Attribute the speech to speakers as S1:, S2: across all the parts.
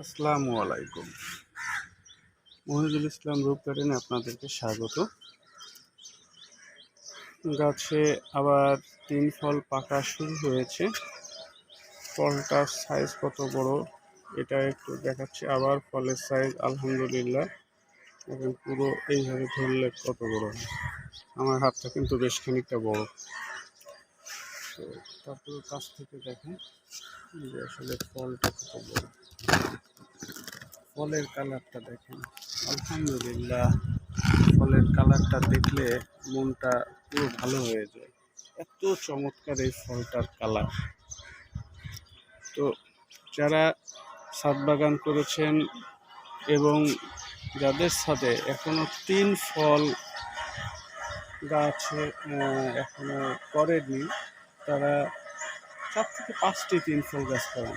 S1: আসসালামু আলাইকুম। মহিজুল ইসলাম রূপ গার্ডেনে আপনাদেরকে স্বাগত। গাছে আবার তিন ফল পাকা শুরু হয়েছে। ফলটার সাইজ কত বড়, এটা একটু দেখাচ্ছি। আবার ফলের সাইজ আলহামদুলিল্লাহ। এবং পুরো এইভাবে ধরলে কত বড় আমার হাতটা কিন্তু বেশ খানিকটা বড়। তো তারপরে কাছ থেকে দেখেন যে আসলে ফলটা কত বড়। ফলের কালারটা দেখেন। আলহামদুলিল্লাহ ফলের কালারটা দেখলে মনটা পুরো ভালো হয়ে যায়। এত চমৎকার এই ফলটার কালার। তো যারা ছাদ বাগান করেছেন এবং যাদের সাথে এখনও তিন ফল গাছে আহ, এখনও তারা চার থেকে পাঁচটি তিন ফল গাছ করেন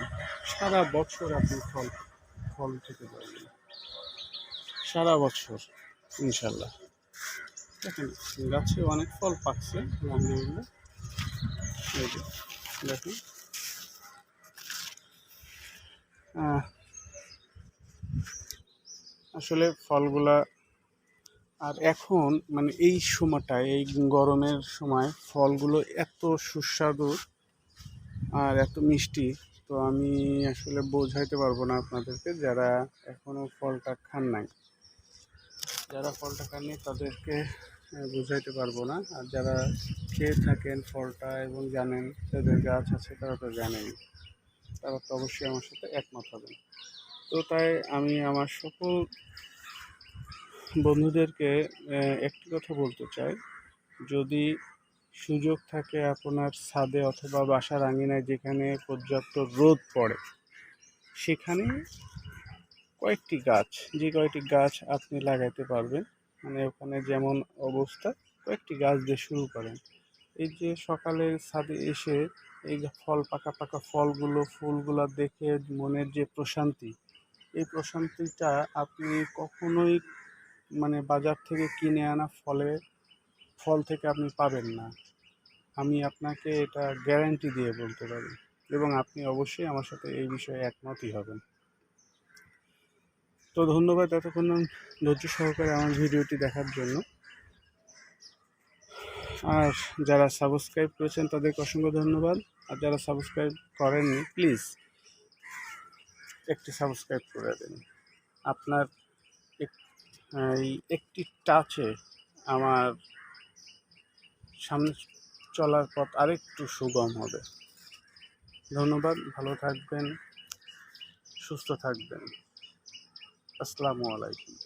S1: সারা বছর আপনি ফল ফল খেতে পারবেন। সারা বছর, ইনশাল্লাহ। দেখেন, গাছে অনেক ফল পাকছে আলহামদুলিল্লাহ দেখুন। আসলে ফলগুলা আর এখন মানে এই সময়টায়, এই গরমের সময় ফলগুলো এত সুস্বাদু আর এত মিষ্টি, তো আমি আসলে বোঝাইতে পারব না আপনাদেরকে যারা এখনও ফলটা খান নাই। যারা ফলটা খান খাননি তাদেরকে বোঝাইতে পারব না। আর যারা খেয়ে থাকেন ফলটা এবং জানেন যাদের গাছ আছে তারা তো জানেন তারা তো অবশ্যই আমার সাথে একমত হবেন। তো তাই আমি আমার সকল বন্ধুদেরকে একটি কথা বলতে চাই। যদি সুযোগ থাকে আপনার ছাদে অথবা বাসার আঙিনায় যেখানে পর্যাপ্ত রোদ পড়ে, সেখানে কয়েকটি গাছ, যে কয়েকটি গাছ আপনি লাগাইতে পারবেন। মানে ওখানে যেমন অবস্থা, কয়েকটি গাছ দিয়ে শুরু করেন। এই যে সকালে ছাদে এসে এই ফল, পাকা পাকা ফলগুলো, ফুলগুলো দেখে মনের যে প্রশান্তি, এই প্রশান্তিটা আপনি কখনোই মানে বাজার থেকে কিনে আনা ফলে, ফল থেকে আপনি পাবেন না। আমি আপনাকে এটা গ্যারান্টি দিয়ে বলতে পারি এবং আপনি অবশ্যই আমার সাথে এই বিষয়ে একমতই হবেন। তো ধন্যবাদ এতক্ষণ ধৈর্য সহকারে আমার ভিডিওটি দেখার জন্য। আর যারা সাবস্ক্রাইব করেছেন তাদেরকে অসংখ্য ধন্যবাদ। আর যারা সাবস্ক্রাইব করেননি প্লিজ একটি সাবস্ক্রাইব করে দিন। আপনার এই একটি টাচে আমার সামনে চলার পথ আরেকটু সুগম হবে। ধন্যবাদ, ভালো থাকবেন, সুস্থ থাকবেন। আসসালামু আলাইকুম।